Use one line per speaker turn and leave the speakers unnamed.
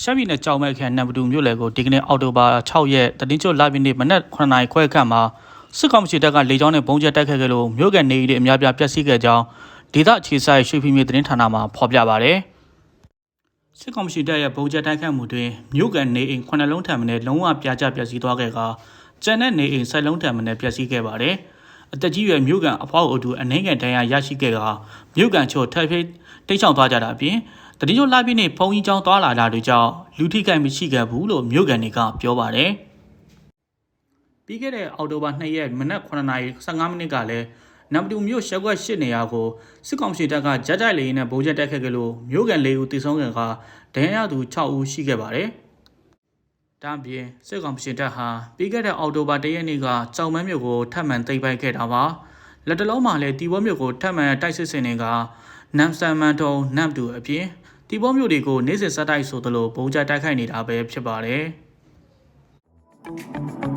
ရှမ်းပြည်နယ်ကြောင်မဲခရိုင်နံပါတ်2မြို့နယ်ကိုဒီကနေ့အောက်တိုဘာ6ရက်တတိကျလာပြည့်နေ့မနက်9နာရီခွဲခန့်မှာစစ်ကောင်စီတပ်ကလေကြောင်းနဲ့ပုံကျဲတိုက်ခတ်ခဲ့လို့မြို့ကန်နေရီတွေအများပြားပျက်စီးခဲ့ကြောင်းဒေသအခြေစိုက်ရွှေဖီမြေသတင်းဌာနမှဖော်ပြပါဗျ။စစ်ကောင်စီတပ်ရဲ့ပုံကျဲတိုက်ခတ်မှုတွင်မြို့ကန်နေအိမ်9လုံးထံမှလည်းလုံးဝပြာကျပျက်စီးသွားခဲ့ကာကျန်တဲ့နေအိမ်7လုံးထံမှလည်းပျက်စီးခဲ့ပါတယ်။အသက်ကြီးရွယ်မြို့ကန်အဖွားအုပ်တူအနှိမ့်ငယ်တန်းရရရှိခဲ့ကာမြို့ကန်ချို့ထိုက်ဖိတ်တိတ်ချောင်သွားကြတာအပြင် တတိယလာပြည့်နေ့ဖုံကြီးကျောင်းသွားလာတာတွေကြောင့်လူထိခိုက်မရှိခဲ့ဘူးလို့မြို့ကန်တွေကပြောပါတယ်။ပြီးခဲ့တဲ့အောက်တိုဘာ2ရက်မနက်9:15မိနစ်ကလည်းနံပါတ်2မြို့ရှက်ကွက်8နေရာကိုစစ်ကောင်စီတပ်ကဂျက်တိုက်လေနဲ့ဗုံးချက်တိုက်ခတ်ခဲ့လို့မြို့ကန်၄ဦးတိဆုံးခဲ့ကဒဏ်ရာရသူ6ဦးရှိခဲ့ပါတယ်။ဒါ့အပြင်စစ်ကောင်စီတပ်ဟာပြီးခဲ့တဲ့အောက်တိုဘာ1ရက်နေ့ကကြောင်မန်းမြို့ကိုထပ်မံသိမ်းပိုက်ခဲ့တာပါ။လက်တလုံးမှာလည်းတီဘောမြို့ကိုထပ်မံတိုက်စစ်ဆင်တွေကနမ်ဆန်မန်တုံနမ်တူအပြင် တီဘောမြို့တွေကိုနေ့စဉ်ဆက်တိုက်ဆိုသလိုပုံကြတိုက်ခိုက်နေတာပဲဖြစ်ပါတယ်။